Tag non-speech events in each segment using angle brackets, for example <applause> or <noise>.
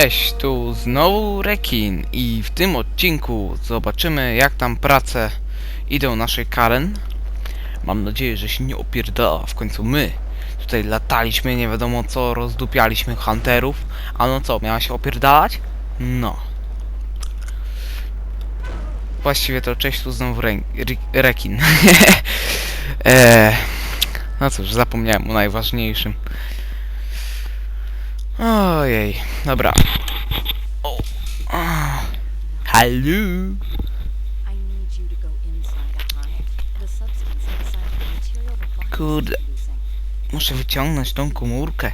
Cześć, tu znowu Rekin i w tym odcinku zobaczymy jak tam prace idą naszej Karen. Mam nadzieję, że się nie opierdala, w końcu my tutaj lataliśmy, nie wiadomo co, rozdupialiśmy hunterów. A no co, miała się opierdalać? No. Właściwie to cześć, tu znowu Re Re Rekin. eee, <laughs> no cóż, zapomniałem o najważniejszym. Ojej, dobra. O. Hello. Virus Kurde. Muszę wyciągnąć tą komórkę.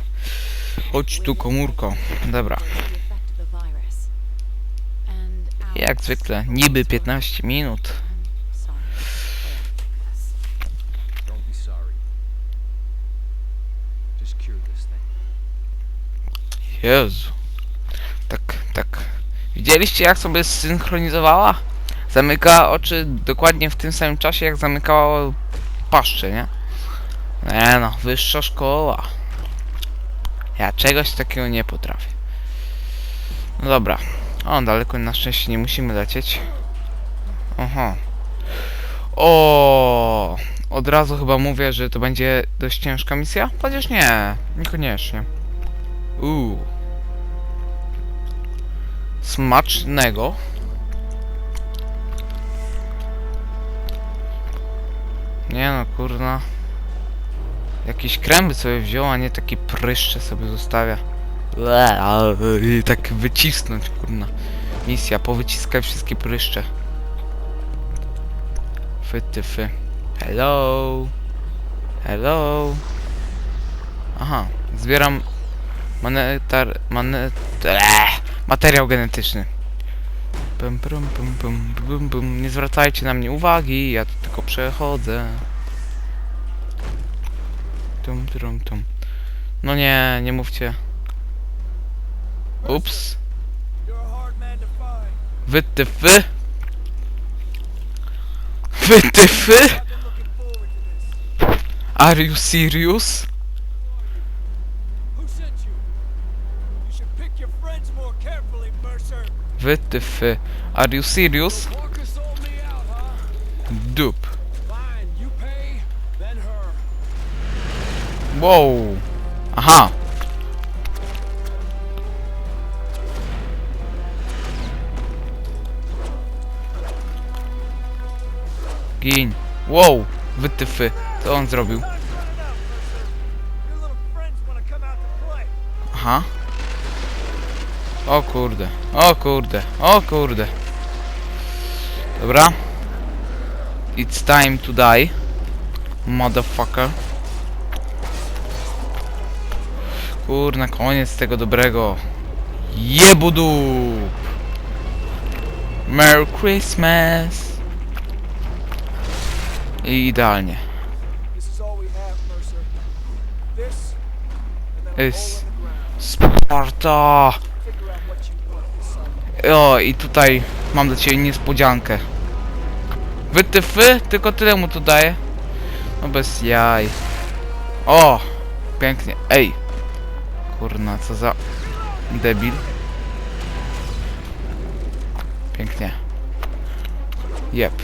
Chodź tu, komórko. Dobra. Jak zwykle, niby 15 minut. Don't be sorry. Just cure this thing. Jezu. Tak, tak. Widzieliście jak sobie zsynchronizowała? Zamyka oczy dokładnie w tym samym czasie jak zamykała paszczę, nie? Nie no, wyższa szkoła. Ja czegoś takiego nie potrafię. No dobra. O, daleko na szczęście nie musimy lecieć. Aha. O, Od razu chyba mówię, że to będzie dość ciężka misja? Chociaż nie, niekoniecznie. Uuu. Smacznego. Nie no, kurna. Jakiś krem sobie wziął, a nie takie pryszcze sobie zostawia. I tak wycisnąć, kurna. Misja, powyciskaj wszystkie pryszcze. Fy ty fy. Hello. Hello. Aha, zbieram Monetar... Monet... Materiał genetyczny. Pum, pum, pum, pum, pum, pum. Nie zwracajcie na mnie uwagi, ja tu tylko przechodzę. Tum, tum, tum. No nie, nie mówcie. Ups. Wytyfy. Wytyfy? Are you serious? Mercer. Wytyfy. Are you serious? Dup. Wow. Aha. Gin. Wow. Wytyfy. Co on zrobił? Your O kurde. O kurde. O kurde. Dobra. It's time to die. Motherfucker. Kurna, koniec tego dobrego. Jebudup. Merry Christmas. I idealnie. Is all O, i tutaj mam dla ciebie niespodziankę. Wytyfy? Tylko tyle mu tu daję. No bez jaj. O! Pięknie. Ej! Kurna, co za... Debil. Pięknie. Jep.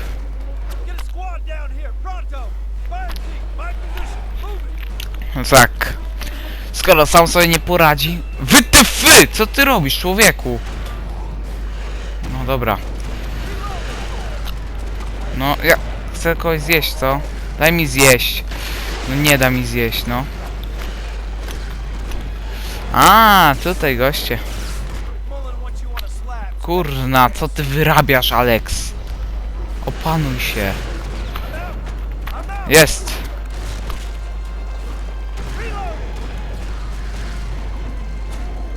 Tak. Skoro sam sobie nie poradzi. Wytyfy! Co ty robisz, człowieku? Dobra. No, ja chcę kogoś zjeść, co? Daj mi zjeść. No nie da mi zjeść, no. A, tutaj goście. Kurna, co ty wyrabiasz, Alex? Opanuj się. Jest.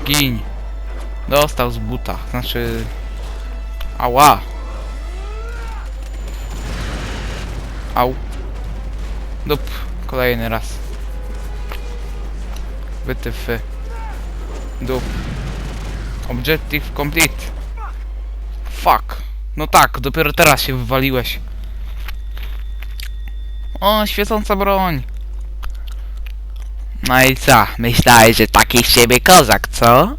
Gin. Dostał z buta. Znaczy... Ała. Au. Dup. Kolejny raz. Wytyfy. Dup. Objective complete. Fuck. No tak, dopiero teraz się wywaliłeś. O, świecąca broń. No i co? Myślałeś, że taki z siebie kozak, co?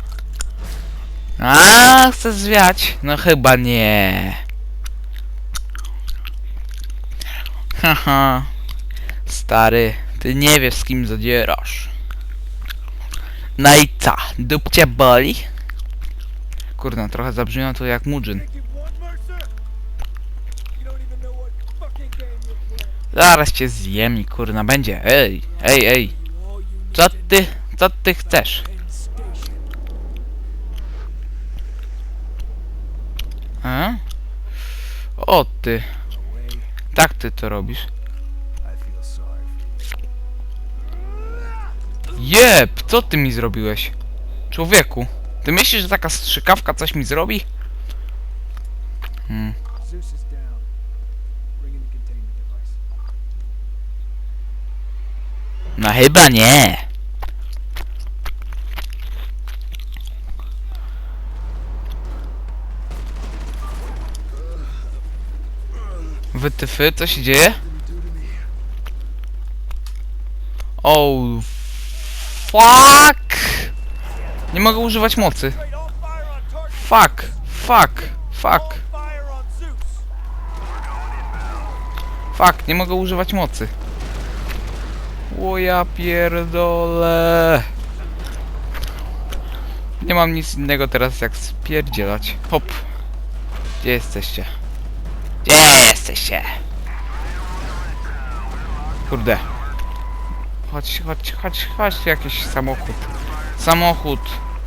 A, chcesz zwiać? No chyba nie. Haha. Stary, ty nie wiesz z kim zadzierasz. No i co? Dupcie boli? Kurde, trochę zabrzmiało to jak playing. Zaraz cię zjem i kurna będzie. Ej, ej, ej. Co ty, co ty chcesz? O ty, tak ty to robisz. Jeb, co ty mi zrobiłeś? Człowieku, ty myślisz, że taka strzykawka coś mi zrobi? Hmm. No chyba nie. Wytyfy, co się dzieje? Oh, fuck! Nie mogę używać mocy. Fuck, fuck, fuck, fuck, nie mogę używać mocy. O ja pierdolę. Nie mam nic innego teraz jak spierdzielać. Hop. Gdzie jesteście? Gdzie jesteście? Kurde. Chodź, chodź, chodź, chodź, jakiś samochód. Samochód,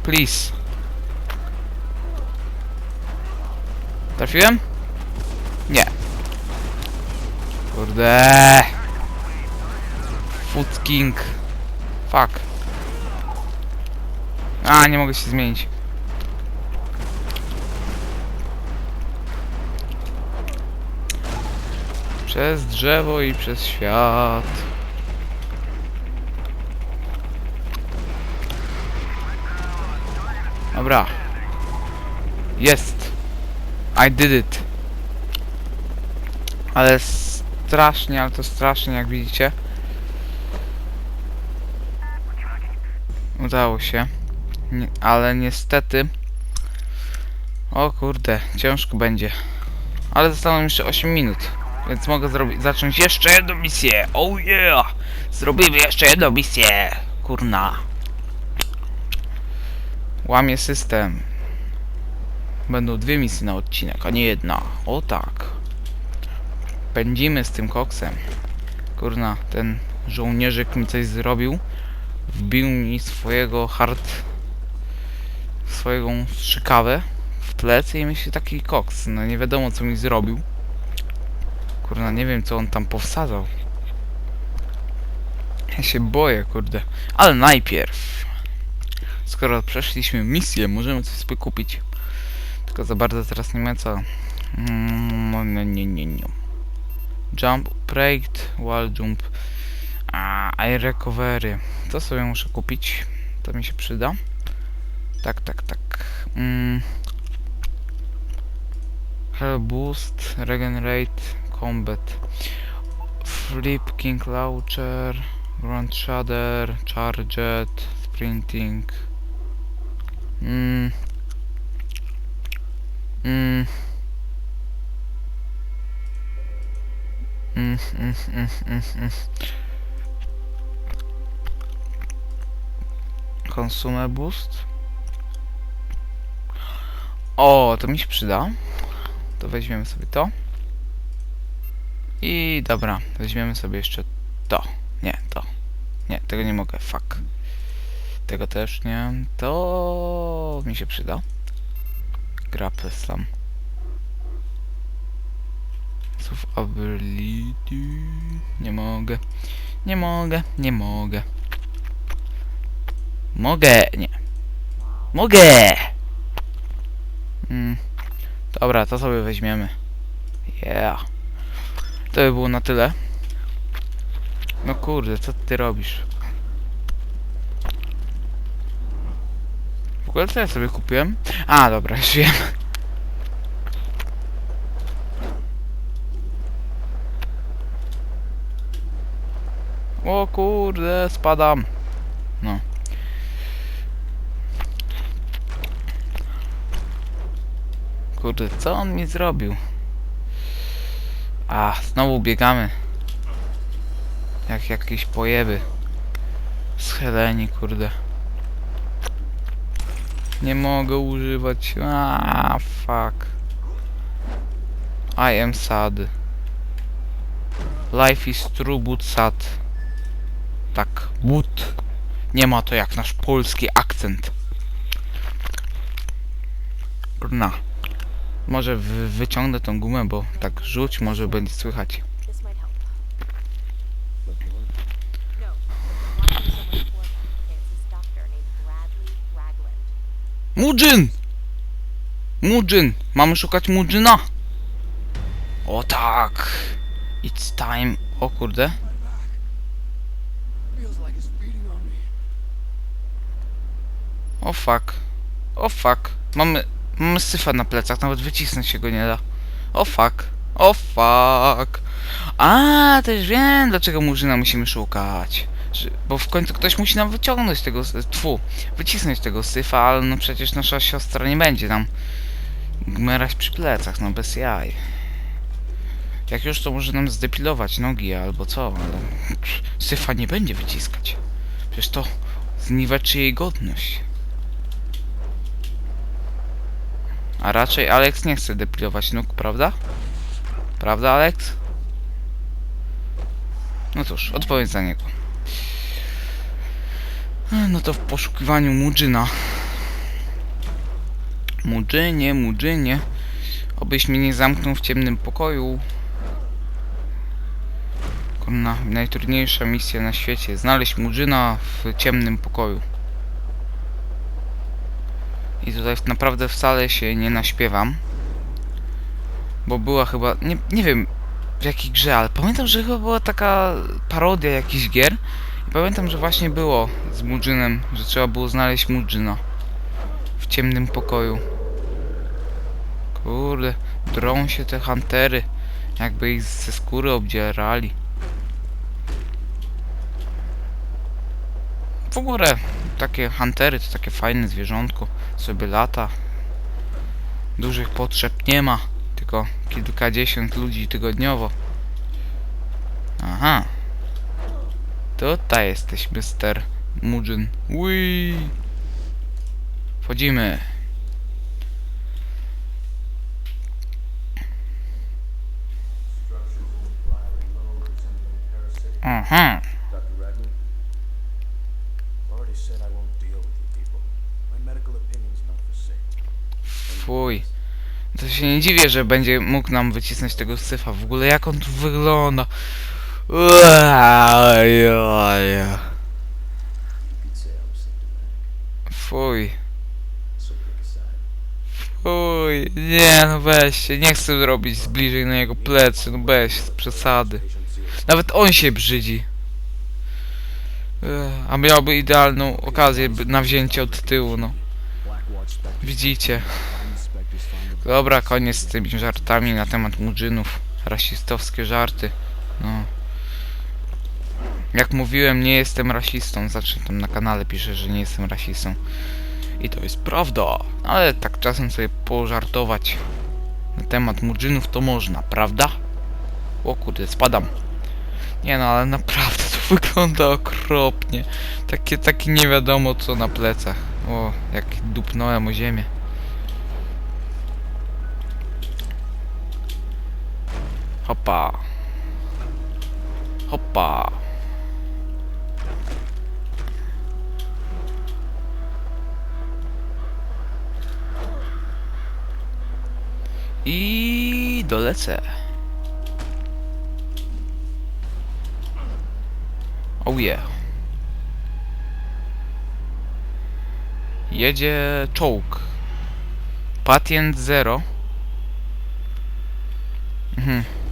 please. Trafiłem? Nie. Kurde. Food King. Fuck. A, nie mogę się zmienić. Przez drzewo i przez świat. Dobra. Jest. I did it. Ale strasznie, ale to strasznie jak widzicie. Udało się. Nie, ale niestety... O kurde, ciężko będzie. Ale zostało mi jeszcze 8 minut. Więc mogę zacząć jeszcze jedną misję. Oh yeah! Zrobimy jeszcze jedną misję. Kurna. Łamie system. Będą dwie misje na odcinek, a nie jedna. O tak. Pędzimy z tym koksem. Kurna, ten żołnierzyk mi coś zrobił. Wbił mi swojego hard... Swoją strzykawę w plecy i myśli taki koks. No nie wiadomo co mi zrobił. Kurna, nie wiem co on tam powsadzał. Ja się boję, kurde. Ale najpierw... Skoro przeszliśmy misję, możemy coś sobie kupić. Tylko za bardzo teraz nie ma co. Mm, no, nie, nie, nie, nie. Jump, break, wall jump. A, I recovery. To sobie muszę kupić. To mi się przyda. Tak, tak, tak. Mm. Health boost, regenerate, combat. Flip, king launcher, ground shader, charget, sprinting. Mm. Mm. Mm, mm, mm, mm, mm. Consumer boost. O, to mi się przyda. To weźmiemy sobie to. I dobra, weźmiemy sobie jeszcze to. Nie, to. Nie, tego nie mogę, fuck. Tego też nie. To mi się przyda. Grapple slam. Słów ability. Nie mogę. Nie mogę, nie mogę. Mogę, nie. Mogę! Mm. Dobra, to sobie weźmiemy. Yeah. To by było na tyle. No kurde, co ty robisz? W ogóle co ja sobie kupiłem? A, dobra, już wiem. O kurde, spadam. No. Kurde, co on mi zrobił? A, znowu biegamy. Jak jakieś pojeby. Scheleni, kurde. Nie mogę używać. A, fuck. I am sad. Life is true, but sad. Tak, but. Nie ma to jak nasz polski akcent. Kurna. Może wy, wyciągnę tą gumę, bo tak rzuć, może będzie słychać. Mudzyn! Mudzyn! Mamy szukać Mudzyna! O tak! It's time. O kurde. O fuck. O fuck. Mamy syfa na plecach, nawet wycisnąć się go nie da. O fuck. O fuck. A, też wiem, dlaczego Murzyna musimy szukać. Bo w końcu ktoś musi nam wyciągnąć tego, tfu, wycisnąć tego syfa, ale no przecież nasza siostra nie będzie nam gmerać przy plecach, no bez jaj. Jak już to może nam zdepilować nogi albo co, ale syfa nie będzie wyciskać. Przecież to zniweczy jej godność. A raczej Alex nie chce depilować nóg, prawda? Prawda, Alex? No cóż, odpowiedz za niego. No to w poszukiwaniu Mudżyna. Mudżynie, Mudżynie. Obyś mnie nie zamknął w ciemnym pokoju. Kurna, najtrudniejsza misja na świecie. Znaleźć Mudżyna w ciemnym pokoju. I tutaj naprawdę wcale się nie naśpiewam. Bo była chyba, nie, nie wiem w jakiej grze, ale pamiętam, że chyba była taka parodia jakichś gier. I pamiętam, że właśnie było z Mudżynem, że trzeba było znaleźć Mudżyna. W ciemnym pokoju. Kurde, drą się te huntery. Jakby ich ze skóry obdzierali. W ogóle takie huntery to takie fajne zwierzątko. Sobie lata. Dużych potrzeb nie ma. Tylko kilkadziesiąt ludzi tygodniowo. Aha. Tutaj jesteś, Mr. Mujin. Ui. Wchodzimy. Aha. Się nie dziwię, że będzie mógł nam wycisnąć tego syfa. W ogóle jak on tu wygląda. Fuj. Fuj. Nie no weź się. Nie chcę robić zbliżej na jego plecy. No weź, z przesady. Nawet on się brzydzi. A miałby idealną okazję na wzięcie od tyłu, no. Widzicie. Dobra, koniec z tymi żartami na temat murzynów. Rasistowskie żarty. No. Jak mówiłem, nie jestem rasistą. Znaczy tam na kanale piszę, że nie jestem rasistą. I to jest prawda. Ale tak czasem sobie pożartować na temat murzynów to można, prawda? O kurde, spadam. Nie no, ale naprawdę to <laughs> wygląda okropnie. Takie, takie nie wiadomo co na plecach. O, jak dupnąłem o ziemię. Hopa. Hopa. I dolecę. Oh yeah. Jedzie czołg. Pacjent zero. Mhm.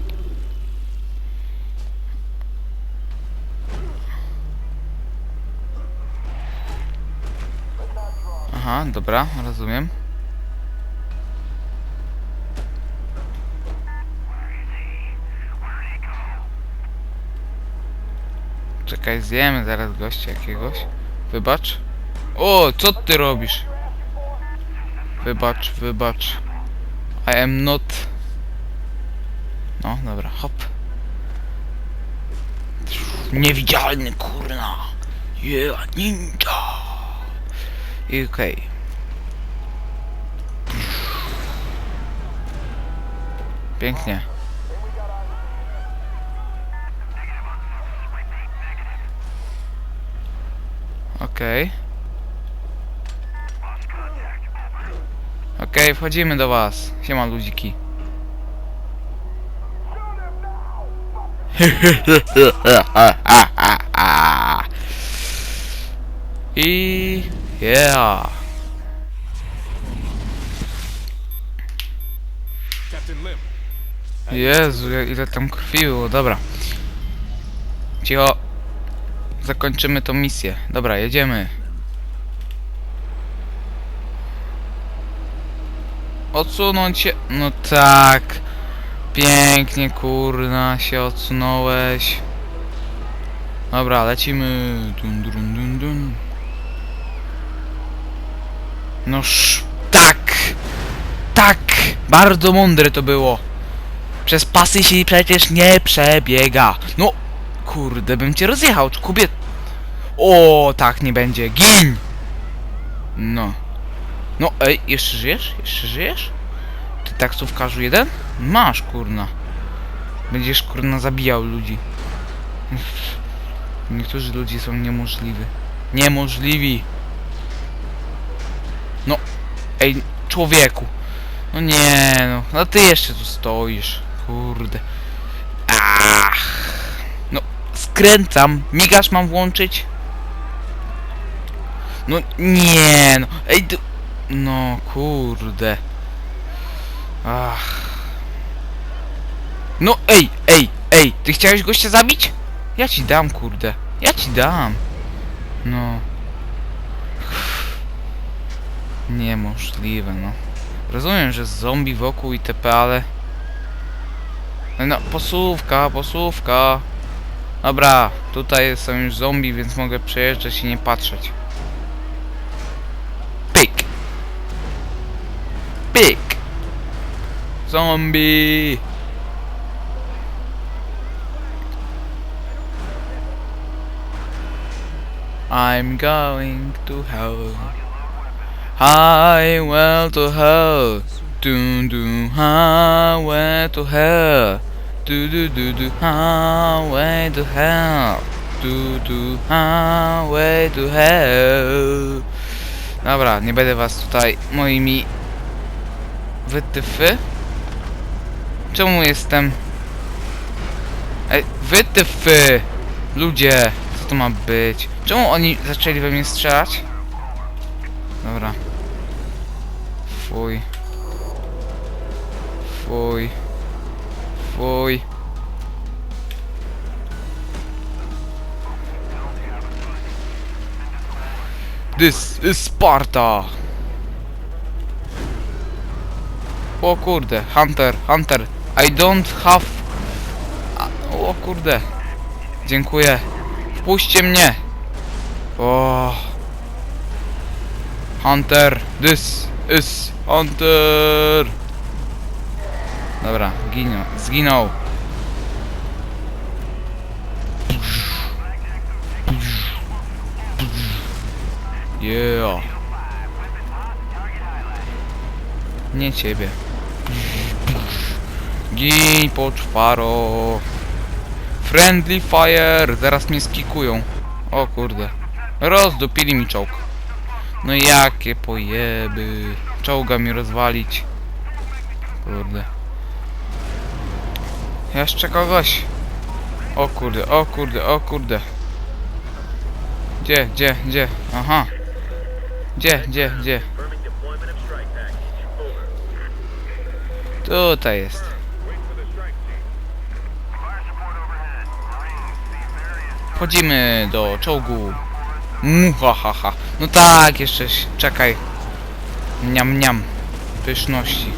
Aha, dobra, rozumiem. Czekaj, zjemy zaraz gościa jakiegoś. Wybacz. O, co ty robisz? Wybacz, wybacz. I am not... No, dobra, hop. Niewidzialny, kurna. Yeah, ninja. Okej. Pięknie. Okej. Okej, wchodzimy do was. Siema ludziki. <laughs> I yeah. Jezu, ile tam krwi było, dobra. Cicho. Zakończymy tą misję. Dobra, jedziemy. Odsunąć się. No tak. Pięknie, kurna, się odsunąłeś. Dobra, lecimy. Dun, dun, dun, dun. Noż, tak. Tak. Bardzo mądre to było. Przez pasy się przecież nie przebiega. No, kurde, bym cię rozjechał, kobiet. O, tak nie będzie. Gin! No. No, ej, jeszcze żyjesz? Jeszcze żyjesz? Ty taksówkarzu jeden? Masz, kurna. Będziesz, kurna, zabijał ludzi. <laughs> Niektórzy ludzie są niemożliwi. Niemożliwi. No, ej, człowieku. No nie, no, no ty jeszcze tu stoisz. Kurde. Ach. No, skręcam. Migasz mam włączyć? No nie, no. Ej, tu... No, kurde. Ach. No, ej, ej, ej. Ty chciałeś gościa zabić? Ja ci dam, kurde. Ja ci dam. No. Niemożliwe, no. Rozumiem, że zombie wokół itp., ale... No, posłówka, posłówka. Dobra, tutaj są już zombie, więc mogę przejeżdżać i nie patrzeć. Pyk! Pyk! Zombie! I'm going to hell. Went to hell. Do do highway to hell. Do do do do highway to hell. Do do highway to hell. Dobra, nie będę was tutaj moimi wytyfy. Czemu jestem? Ej, wytyfy! Ludzie, co to ma być? Czemu oni zaczęli we mnie strzelać? Dobra. Fuj. Fuj. Fuj. This is Sparta! O kurde, Hunter, Hunter, I don't have... O kurde. Dziękuję. Wpuśćcie mnie. O. Hunter, this is Hunter. Dobra, ginął, zginął. Yeah. Nie ciebie. Gin poczwaro. Friendly fire. Zaraz mnie skikują. O kurde. Rozdupili mi czołg. No jakie pojeby. Czołga mi rozwalić. Kurde. Jeszcze kogoś. O kurde, o kurde, o kurde. Gdzie, gdzie, gdzie? Aha. Gdzie, gdzie, gdzie? Tutaj jest. Wchodzimy do czołgu. Muhahaha. No tak, jeszcze czekaj. Niam, niam. Pyszności.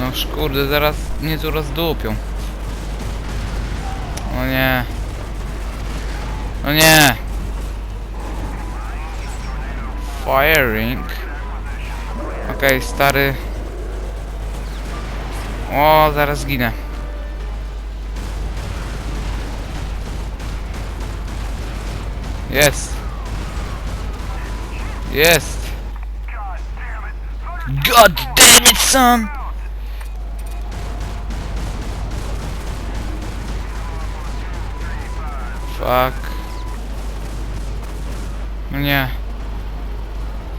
No kurde, zaraz mnie tu rozdupią. O nie. O nie. firing. Okej, stary. O, zaraz zginę. Jest. Jest. God damn it, son! Fuck. No nie.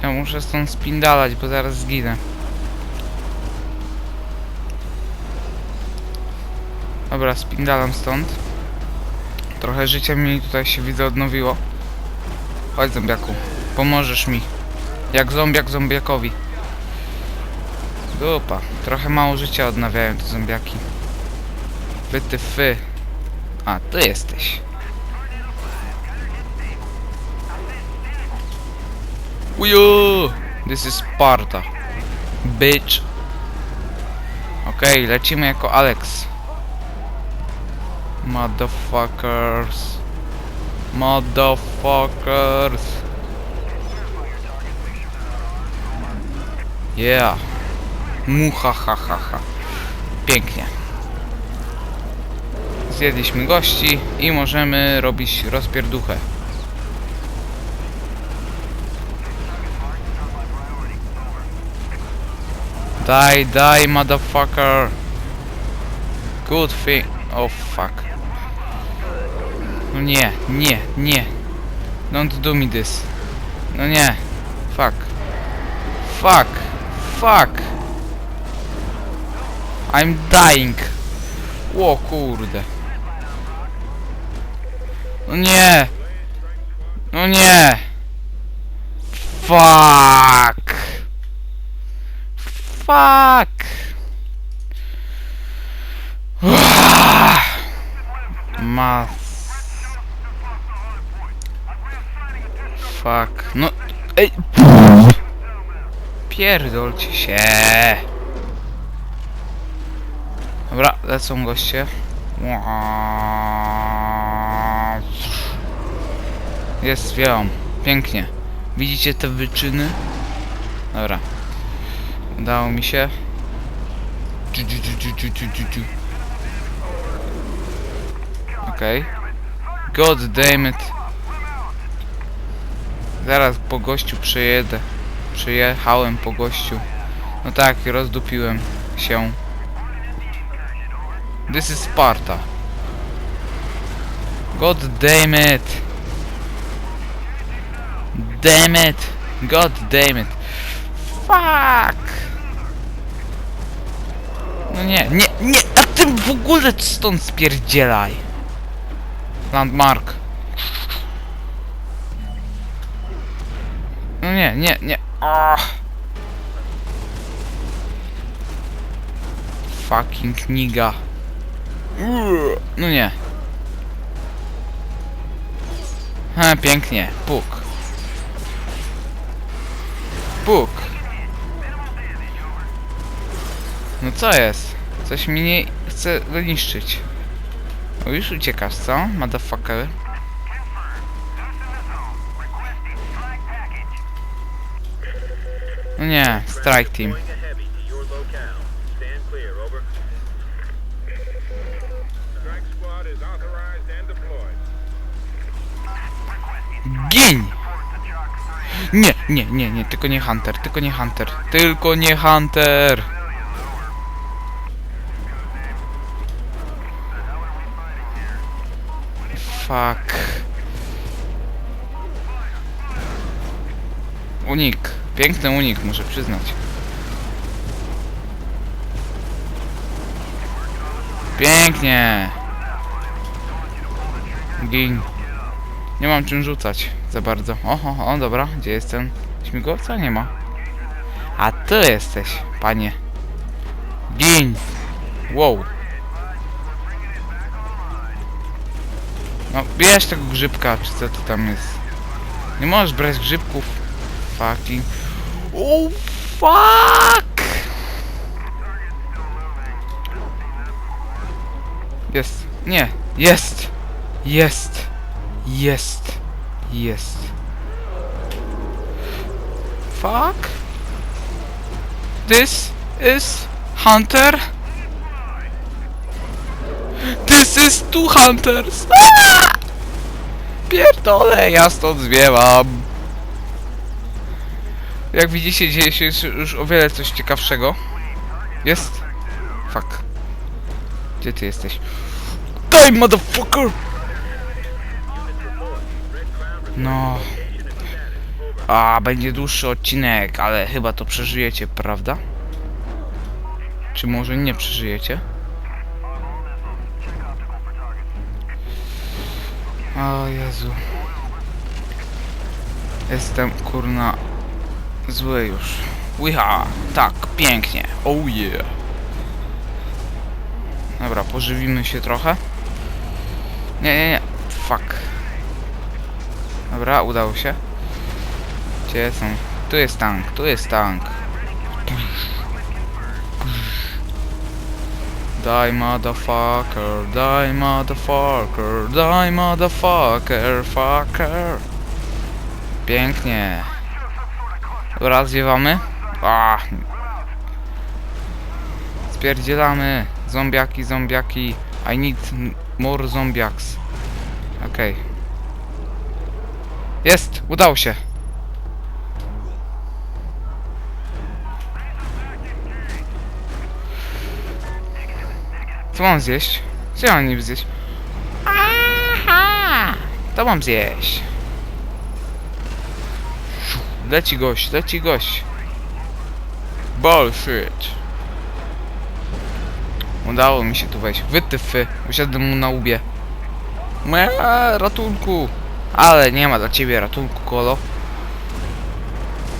Ja muszę stąd spindalać, bo zaraz zginę. Dobra, spindalam stąd. Trochę życia mi tutaj się widzę odnowiło. Chodź zombiaku, pomożesz mi. Jak zombiak zombiakowi. Dupa, trochę mało życia odnawiają te zombiaki. Wyty fy. A, ty jesteś. Uju! This is Sparta. Bitch. Okej, lecimy jako Alex. Motherfuckers. Motherfuckers. Yeah. Muhahahaha. Pięknie. Zjedliśmy gości i możemy robić rozpierduchę. Die, die, motherfucker. Good thing. Oh, fuck. No nie, nie, nie. Don't do me this. No nie. Fuck. Fuck. Fuck. I'm dying. O kurde. No nie. No nie. Fuck. Fuck. <sighs> Ma. Fuck. No. Ej. Pierdolcie się. Dobra, lecą goście. Jest, wiem. Pięknie. Widzicie te wyczyny? Dobra. Udało mi się. Okej. God damn it. Zaraz po gościu przejedę. Przyjechałem po gościu. No tak, rozdupiłem się. This is Sparta. God damn it. Damn it. God damn it. Fuck. No nie, nie, nie, a ty w ogóle stąd spierdzielaj. Landmark. No nie, nie, nie. Ach. Fucking niga. No nie. Ha, pięknie. Puk. Puk. No co jest? Coś mi nie chce go niszczyć. O, już uciekasz, co? Motherfucker. Authorized and deployed. Gin! Nie, nie, nie, nie, tylko nie Hunter, tylko nie Hunter, tylko nie Hunter! Fuck. Unik. Piękny unik, muszę przyznać. Pięknie! Gin. Nie mam czym rzucać za bardzo. Oho, o dobra, gdzie jest ten śmigłowca? Nie ma. A ty jesteś, panie. Gin! Wow. No, bierz tego grzybka, czy co to tam jest. Nie możesz brać grzybków. Fucking. Oh, fuck! Jest. Nie. Jest. Jest. Jest. Jest. fuck? This is Hunter? This is two Hunters! Aaa! <laughs> Pierdolę, ja stąd zwiewam. Jak widzicie, dzieje się już- o wiele coś ciekawszego. Jest? Fuck. Gdzie ty jesteś? Daj, motherfucker! No. A, będzie dłuższy odcinek, ale chyba to przeżyjecie, prawda? Czy może nie przeżyjecie? O Jezu. Jestem kurna zły już. Łyha! Tak, pięknie. Oh yeah. Dobra, pożywimy się trochę. Nie, nie, nie. Fuck. Dobra, udało się. Gdzie są? Tu jest tank, tu jest tank. Die motherfucker, die motherfucker, die motherfucker, fucker. Pięknie. Dobra, zwiewamy. A. Spierdzielamy. Zombiaki, zombiaki. I need more zombiaks. Okej. Jest! Udało się! Co mam zjeść? Co mam niby zjeść? Aha! To mam zjeść. Leci gość, leci gość. Bullshit. Udało mi się tu wejść. Wytyfy. Usiadłem mu na łbie. Me, ratunku. Ale nie ma dla ciebie ratunku, kolo.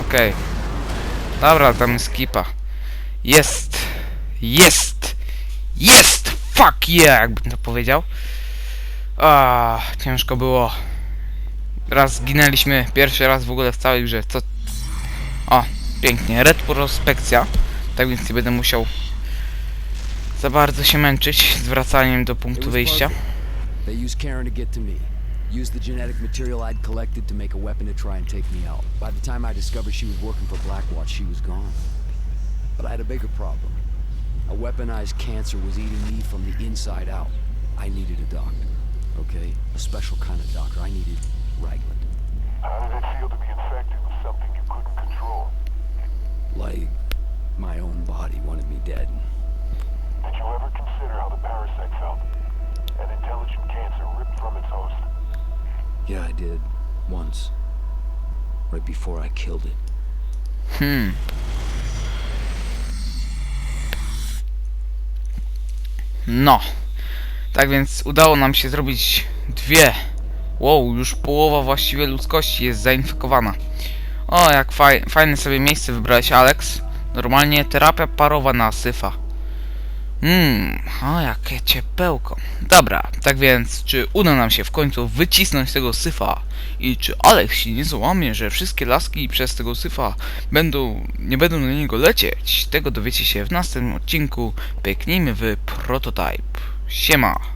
Okej. Dobra, tam skipa. Jest. Jest. Jest! Fuck yeah, jakbym to powiedział. A, ciężko było. Raz zginęliśmy, pierwszy raz w ogóle w całej grze. Co? O, pięknie. Retrospekcja. Tak więc nie będę musiał za bardzo się męczyć z wracaniem do punktu wyjścia. They used Karen to get to me. Used the genetic material I'd collected to make a weapon to try and take me out. By the time I discovered she was working for Blackwatch, she was gone. But I had a bigger problem. A weaponized cancer was eating me from the inside out. I needed a doctor. Okay? A special kind of doctor. I needed Ragland. How did it feel to be infected with something you couldn't control? Like, my own body wanted me dead. Did you ever consider how the parasite felt? An intelligent cancer ripped from its host. Yeah, I did. Once. Right before I killed it. Hmm. No. Tak więc udało nam się zrobić dwie. Wow, już połowa właściwie ludzkości jest zainfekowana. O, jak faj, fajne sobie miejsce wybrałeś, Alex. Normalnie terapia parowa na syfa. Mmm, o jakie ciepełko. Dobra, tak więc, czy uda nam się w końcu wycisnąć tego syfa? I czy Alex się nie załamie, że wszystkie laski przez tego syfa będą, nie będą na niego lecieć? Tego dowiecie się w następnym odcinku. Pyknijmy w prototype. Siema.